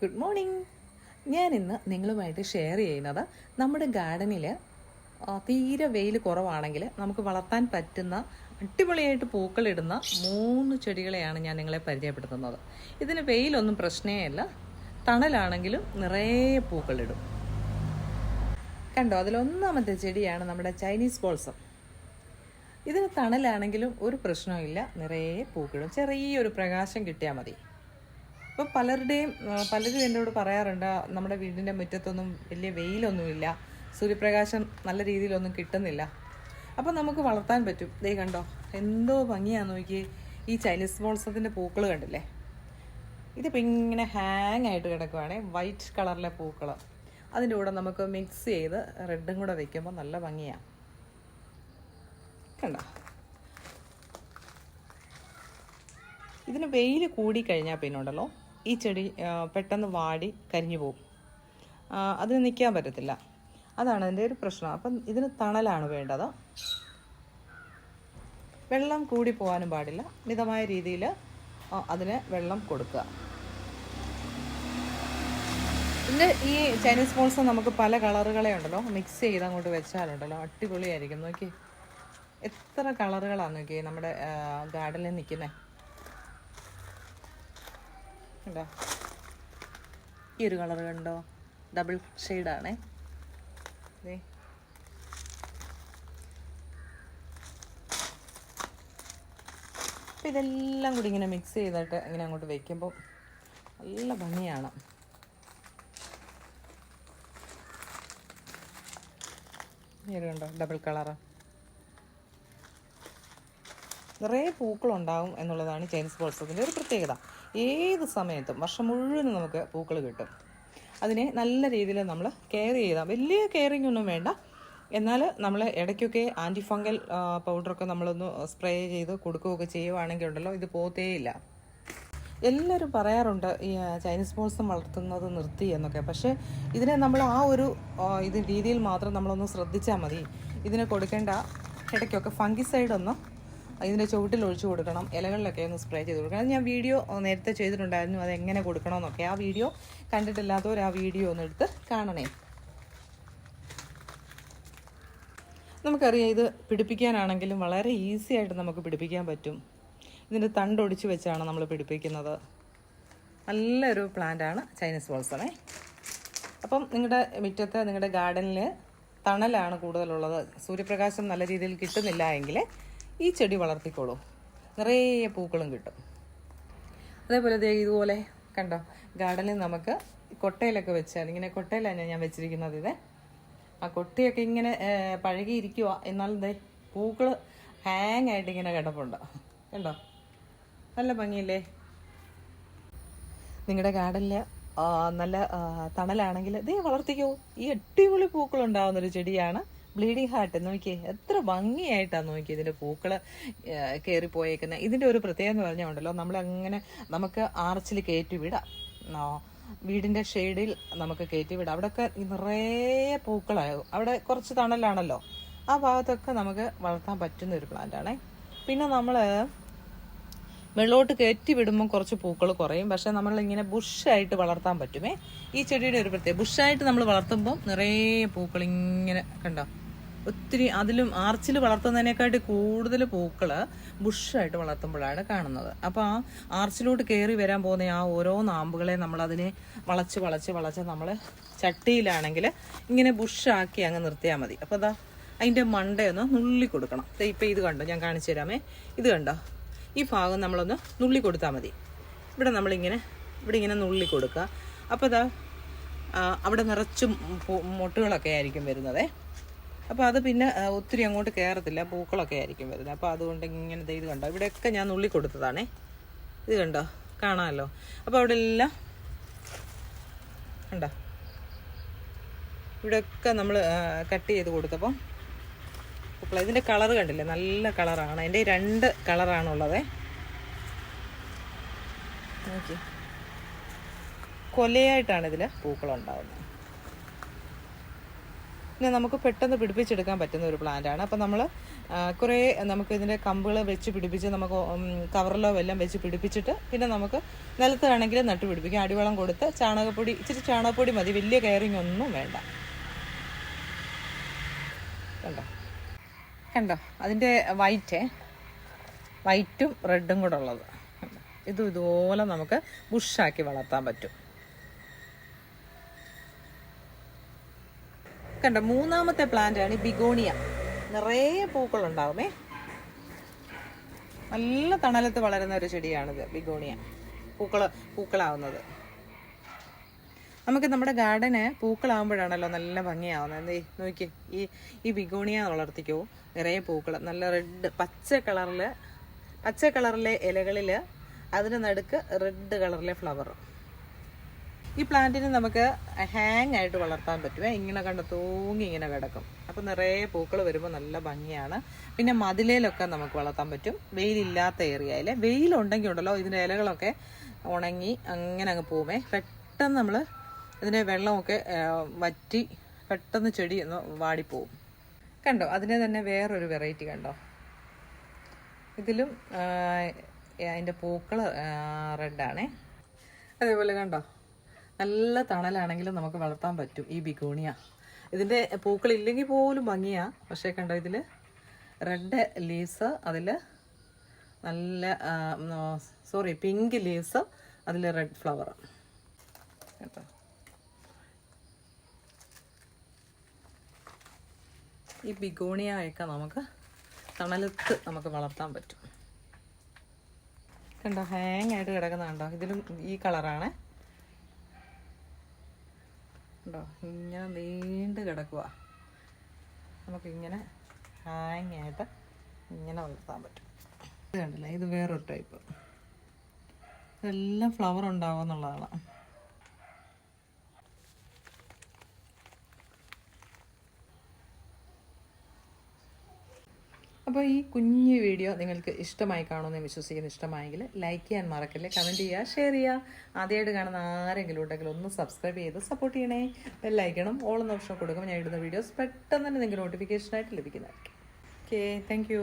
Good morning ഞാൻ ഇന്ന് നിങ്ങളുമായിട്ട് ഷെയർ ചെയ്യുന്നത് നമ്മുടെ ഗാർഡനിൽ തീരെ വെയിൽ കുറവാണെങ്കിൽ നമുക്ക് വളർത്താൻ പറ്റുന്ന അടിപൊളിയായിട്ട് പൂക്കളിടുന്ന മൂന്ന് ചെടികളെയാണ് ഞാൻ നിങ്ങളെ പരിചയപ്പെടുത്തുന്നത്. ഇതിന് വെയിലൊന്നും പ്രശ്നമേ തണലാണെങ്കിലും നിറയെ പൂക്കളിടും. കണ്ടോ അതിലൊന്നാമത്തെ ചെടിയാണ് നമ്മുടെ ചൈനീസ് ബോൾസം ഇതിന് തണലാണെങ്കിലും ഒരു പ്രശ്നവുമില്ല നിറയെ പൂക്കളും ചെറിയൊരു പ്രകാശം കിട്ടിയാൽ മതി. ഇപ്പോൾ പലരുടെയും പലരും എന്നോട് പറയാറുണ്ട് "ആ, നമ്മുടെ വീടിന്റെ മുറ്റത്തൊന്നും വലിയ വെയിലൊന്നുമില്ല. സൂര്യപ്രകാശം നല്ല രീതിയിലൊന്നും കിട്ടുന്നില്ല. അപ്പോൾ നമുക്ക് വളർത്താൻ പറ്റും. ദേ കണ്ടോ എന്തോ ഭംഗിയാന്ന് നോക്കി ഈ ചൈനീസ് ബോൾസത്തിന്റെ പൂക്കൾ കണ്ടില്ലേ? ഇതിപ്പോൾ ഇങ്ങനെ ഹാങ് ആയിട്ട് കിടക്കുവാണേ വൈറ്റ് കളറിലെ പൂക്കൾ അതിന്റെ കൂടെ നമുക്ക് മിക്സ് ചെയ്ത് റെഡും കൂടെ വെക്കുമ്പോൾ നല്ല ഭംഗിയാണ് കണ്ടോ? ഇതിന് വെയിൽ കൂടിക്കഴിഞ്ഞാൽ പിന്നെ ഉണ്ടല്ലോ ഈ ചെടി പെട്ടെന്ന് വാടി കരിഞ്ഞു പോകും. അതിന് നിൽക്കാൻ പറ്റത്തില്ല. അതാണ് അതിന്റെ ഒരു പ്രശ്നം. അപ്പം ഇതിന് തണലാണ് വേണ്ടത്. വെള്ളം കൂടി പോകാനും പാടില്ല. മിതമായ രീതിയിൽ അതിന് വെള്ളം കൊടുക്കുക. ഇതിന്റെ ഈ ചൈനീസ് ബോൾസ് നമുക്ക് പല കളറുകളെ ഉണ്ടല്ലോ. മിക്സ് ചെയ്ത് അങ്ങോട്ട് വെച്ചാലുണ്ടല്ലോ. അടിപൊളിയായിരിക്കും. നോക്കി എത്ര കളറുകളാണ് നോക്കി നമ്മുടെ ഗാർഡനിൽ നിൽക്കുന്നത് കണ്ടോ? ഈ ഒരു കളർ കണ്ടോ? ഡബിൾ ഷെയ്ഡാണേ ദേ. അപ്പം ഇതെല്ലാം കൂടി ഇങ്ങനെ മിക്സ് ചെയ്തിട്ട് ഇങ്ങനെ അങ്ങോട്ട് വെക്കുമ്പോൾ നല്ല ഭംഗിയാണ്. കണ്ടോ? ഡബിൾ കളറ് നിറയെ ഉണ്ടാകും എന്നുള്ളതാണ് ചൈനീസ് ബോൾസത്തിന്റെ ഒരു പ്രത്യേകത. ഏത് സമയത്തും വർഷം മുഴുവനും നമുക്ക് പൂക്കൾ കിട്ടും. അതിനെ നല്ല രീതിയിൽ നമ്മൾ കെയർ ചെയ്താൽ വലിയ കെയറിങ് ഒന്നും വേണ്ട. എന്നാൽ നമ്മൾ ഇടയ്ക്കൊക്കെ ആന്റി ഫംഗൽ പൗഡറൊക്കെ നമ്മളൊന്ന് സ്പ്രേ ചെയ്ത് കൊടുക്കുകയൊക്കെ ചെയ്യുവാണെങ്കിൽ ഉണ്ടല്ലോ ഇത് പോത്തേയില്ല എല്ലാവരും പറയാറുണ്ട് ഈ ചൈനീസ് ബോൾസും വളർത്തുന്നത് നിർത്തി എന്നൊക്കെ. പക്ഷേ ഇതിനെ നമ്മൾ ആ ഒരു ഇത് രീതിയിൽ മാത്രം നമ്മളൊന്ന് ശ്രദ്ധിച്ചാൽ മതി. ഇതിനെ കൊടുക്കേണ്ട ഇടയ്ക്കൊക്കെ ഫംഗിസൈഡ് ഇതിന്റെ ചുവട്ടിൽ ഒഴിച്ചു കൊടുക്കണം. ഇലകളിലൊക്കെ ഒന്ന് സ്പ്രേ ചെയ്ത് കൊടുക്കണം. അത് ഞാൻ വീഡിയോ നേരത്തെ ചെയ്തിട്ടുണ്ടായിരുന്നു. അത് എങ്ങനെ കൊടുക്കണമെന്നൊക്കെ. ആ വീഡിയോ കണ്ടിട്ടില്ലാത്തവർ ആ വീഡിയോ ഒന്ന് എടുത്ത് കാണണേ. നമുക്കറിയാം ഇത് പിടിപ്പിക്കാനാണെങ്കിലും വളരെ ഈസി ആയിട്ട് നമുക്ക് പിടിപ്പിക്കാൻ പറ്റും. ഇതിന്റെ തണ്ടൊടിച്ച് വെച്ചാണ് നമ്മൾ പിടിപ്പിക്കുന്നത്. നല്ലൊരു പ്ലാന്റാണ് ചൈനീസ് ബോൾസമേ അപ്പം നിങ്ങളുടെ മുറ്റത്ത് നിങ്ങളുടെ ഗാർഡനിൽ തണലാണ് കൂടുതലുള്ളത്. സൂര്യപ്രകാശം നല്ല രീതിയിൽ കിട്ടുന്നില്ല എങ്കിൽ ഈ ചെടി വളർത്തിക്കോളൂ. നിറയെ പൂക്കളും കിട്ടും. അതേപോലെ ദേ ഇതുപോലെ കണ്ടോ ഗാർഡനിൽ നമുക്ക് കൊട്ടയിലൊക്കെ വെച്ചാൽ ഇങ്ങനെ കൊട്ടയിലാണ് ഞാൻ വെച്ചിരിക്കുന്നത് ഇത്. ആ കൊട്ടിയൊക്കെ ഇങ്ങനെ പഴകിയിരിക്കുക എന്നാൽ ദേ പൂക്കൾ ഹാങ് ആയിട്ട് ഇങ്ങനെ കിടപ്പുണ്ട്. കണ്ടോ? നല്ല ഭംഗിയില്ലേ? നിങ്ങളുടെ ഗാർഡനിൽ നല്ല തണലാണെങ്കിൽ ദേ വളർത്തിക്കോ. ഈ അടിപൊളി പൂക്കൾ ഉണ്ടാവുന്നൊരു ചെടിയാണ് ബ്ലീഡിങ് ഹാർട്ട് നോക്കിയേ എത്ര ഭംഗിയായിട്ടാണ് നോക്കി ഇതിന്റെ പൂക്കൾ കയറി പോയേക്കുന്നത് ഇതിന്റെ ഒരു പ്രത്യേകത എന്ന് പറഞ്ഞാൽ ഉണ്ടല്ലോ നമ്മൾ അങ്ങനെ നമുക്ക് ആർച്ചിൽ കയറ്റി വിടാം വീടിന്റെ ഷെയ്ഡിൽ നമുക്ക് കയറ്റി വിടാം അവിടെയൊക്കെ നിറയെ പൂക്കളാകും അവിടെ കുറച്ച് തണലാണല്ലോ. ആ ഭാഗത്തൊക്കെ നമുക്ക് വളർത്താൻ പറ്റുന്ന ഒരു പ്ലാന്റ് ആണേ. പിന്നെ നമ്മൾ വെള്ളോട്ട് കയറ്റി വിടുമ്പോൾ കുറച്ച് പൂക്കൾ കുറയും. പക്ഷെ നമ്മൾ ഇങ്ങനെ ബുഷായിട്ട് വളർത്താൻ പറ്റുമേ. ഈ ചെടിയുടെ ഒരു പ്രത്യേകത ബുഷായിട്ട് നമ്മൾ വളർത്തുമ്പോൾ നിറയെ പൂക്കൾ ഇങ്ങനെ കണ്ടോ? ഒത്തിരി അതിലും ആർച്ചിൽ വളർത്തുന്നതിനെക്കാട്ടി കൂടുതൽ പൂക്കൾ ബുഷായിട്ട് വളർത്തുമ്പോഴാണ് കാണുന്നത്. അപ്പോൾ ആ ആർച്ചിലോട്ട് കയറി വരാൻ പോകുന്ന ആ ഓരോ നാമ്പുകളെ നമ്മൾ അതിനെ വളച്ച് വളച്ച് വളച്ച് നമ്മൾ ചട്ടിയിലാണെങ്കിൽ ഇങ്ങനെ ബുഷാക്കി അങ്ങ് നിർത്തിയാൽ മതി. അപ്പോൾ അതാ അതിന്റെ മണ്ടയൊന്ന് നുള്ളി കൊടുക്കണം. ഇപ്പം ഇത് കണ്ടോ? ഞാൻ കാണിച്ചു തരാമേ. ഇത് കണ്ടോ? ഈ ഭാഗം നമ്മളൊന്ന് നുള്ളി കൊടുത്താൽ മതി. ഇവിടെ നമ്മളിങ്ങനെ ഇവിടെ ഇങ്ങനെ നുള്ളി കൊടുക്കുക. അപ്പോൾ അതാ അവിടെ നിറച്ചും മുട്ടുകളൊക്കെ ആയിരിക്കും വരുന്നത്. അപ്പോൾ അത് പിന്നെ ഒത്തിരി അങ്ങോട്ട് കയറത്തില്ല പൂക്കളൊക്കെ ആയിരിക്കും വരുന്നത്. അപ്പോൾ അതുകൊണ്ട് ഇങ്ങനെ ഇത് കണ്ടോ? ഇവിടെയൊക്കെ ഞാൻ നുള്ളി കൊടുത്തതാണേ. ഇത് കണ്ടോ? കാണാമല്ലോ. അപ്പോൾ അവിടെ എല്ലാം കണ്ടോ? ഇവിടെയൊക്കെ നമ്മൾ കട്ട് ചെയ്ത് കൊടുത്തപ്പോൾ പൂക്കൾ ഇതിന്റെ കളർ കണ്ടില്ലേ? നല്ല കളറാണ്. എന്റെ രണ്ട് കളറാണുള്ളത്. നോക്കി കൊലയായിട്ടാണ് ഇതിൽ പൂക്കളുണ്ടാവുന്നത്. പിന്നെ നമുക്ക് പെട്ടെന്ന് പിടിപ്പിച്ചെടുക്കാൻ പറ്റുന്ന ഒരു പ്ലാന്റ് ആണ്. അപ്പം നമ്മൾ കുറേ നമുക്ക് ഇതിന്റെ കമ്പുകൾ വെച്ച് പിടിപ്പിച്ച് നമുക്ക് കവറിലോ എല്ലാം വെച്ച് പിടിപ്പിച്ചിട്ട് പിന്നെ നമുക്ക് നിലത്ത് വേണമെങ്കിൽ നട്ടു പിടിപ്പിക്കാം. അടിവളം കൊടുത്ത് ചാണകപ്പൊടി ഇച്ചിരി ചാണകപ്പൊടി മതി. വലിയ കെയറിങ് ഒന്നും വേണ്ട. കണ്ടോ? കണ്ടോ? അതിന്റെ വൈറ്റ് വൈറ്റും റെഡും കൂടെ ഉള്ളത്? ഇതും ഇതുപോലെ നമുക്ക് ബുഷാക്കി വളർത്താൻ പറ്റും. കണ്ടോ മൂന്നാമത്തെ പ്ലാന്റ് ആണ് ബിഗോണിയ. നിറയെ പൂക്കളുണ്ടാവുമേ. നല്ല തണലത്ത് വളരുന്ന ഒരു ചെടിയാണിത് ബിഗോണിയ. പൂക്കൾ പൂക്കളാവുന്നത്. നമുക്ക് നമ്മുടെ ഗാർഡന് പൂക്കളാവുമ്പോഴാണല്ലോ നല്ല ഭംഗിയാവുന്നത്. എന്തേ നോക്കി ഈ ഈ ബിഗോണിയ വളർത്തിക്കോ. നിറയെ പൂക്കൾ നല്ല റെഡ് പച്ച കളറിൽ പച്ച കളറിലെ ഇലകളിൽ അതിന് നടുക്ക് റെഡ് കളറിലെ ഫ്ലവർ ഈ പ്ലാന്റിനെ നമുക്ക് ഹാങ് ആയിട്ട് വളർത്താൻ പറ്റുമേ ഇങ്ങനെ കണ്ട് തൂങ്ങി ഇങ്ങനെ കിടക്കും. അപ്പം നിറയെ പൂക്കൾ വരുമ്പോൾ നല്ല ഭംഗിയാണ്. പിന്നെ മതിലേലൊക്കെ നമുക്ക് വളർത്താൻ പറ്റും. വെയിലില്ലാത്ത ഏരിയയിൽ വെയിലുണ്ടെങ്കിൽ ഉണ്ടല്ലോ ഇതിന്റെ ഇലകളൊക്കെ ഉണങ്ങി അങ്ങനെ അങ്ങ് പോവുമേ പെട്ടെന്ന് നമ്മൾ ഇതിനെ വെള്ളമൊക്കെ വറ്റി പെട്ടെന്ന് ചെടി ഒന്ന് വാടിപ്പോവും. കണ്ടോ? അതിനെ തന്നെ വേറൊരു വെറൈറ്റി കണ്ടോ? ഇതിലും അതിന്റെ പൂക്കൾ റെഡാണേ. അതേപോലെ കണ്ടോ? നല്ല തണലാണെങ്കിലും നമുക്ക് വളർത്താൻ പറ്റും ഈ ബിഗോണിയ. ഇതിന്റെ പൂക്കൾ ഇല്ലെങ്കിൽ പോലും ഭംഗിയാ. പക്ഷേ കണ്ടോ ഇതിൽ റെഡ് ലീവ്സ് അതിൽ നല്ല സോറി പിങ്ക് ലീവ്സ് അതിൽ റെഡ് ഫ്ലവർ കേട്ടോ? ഈ ബിഗോണിയൊക്കെ നമുക്ക് തണലത്ത് നമുക്ക് വളർത്താൻ പറ്റും. കണ്ടോ? ഹാങ് ആയിട്ട് കിടക്കുന്ന ഇതിലും ഈ കളറാണ് കണ്ടോ ഇങ്ങനെ നീണ്ട് കിടക്കുക നമുക്കിങ്ങനെ ഹാങ് ആയിട്ട് ഇങ്ങനെ വളർത്താൻ പറ്റും. ഇത് കണ്ടില്ല? ഇത് വേറൊരു ടൈപ്പ് ഇതെല്ലാം ഫ്ലവർ ഉണ്ടാവുക എന്നുള്ളതാണ്. അപ്പോൾ ഈ കുഞ്ഞു വീഡിയോ നിങ്ങൾക്ക് ഇഷ്ടമായി കാണുമെന്ന് വിശ്വസിക്കുന്നു. ഇഷ്ടമായെങ്കിൽ ലൈക്ക് ചെയ്യാൻ മറക്കല്ലേ. കമന്റ് ചെയ്യുക ഷെയർ ചെയ്യുക ആദ്യമായിട്ട് കാണുന്ന ആരെങ്കിലും ഉണ്ടെങ്കിൽ ഒന്ന് സബ്സ്ക്രൈബ് ചെയ്ത് സപ്പോർട്ട് ചെയ്യണേ. ബെല്ലൈക്കണം ഓൾ എന്ന ഓപ്ഷൻ കൊടുക്കുമ്പോൾ ഞാൻ ഇടുന്ന വീഡിയോസ് പെട്ടെന്ന് തന്നെ നിങ്ങൾക്ക് നോട്ടിഫിക്കേഷനായിട്ട് ലഭിക്കുന്നതായിരിക്കും. Okay thank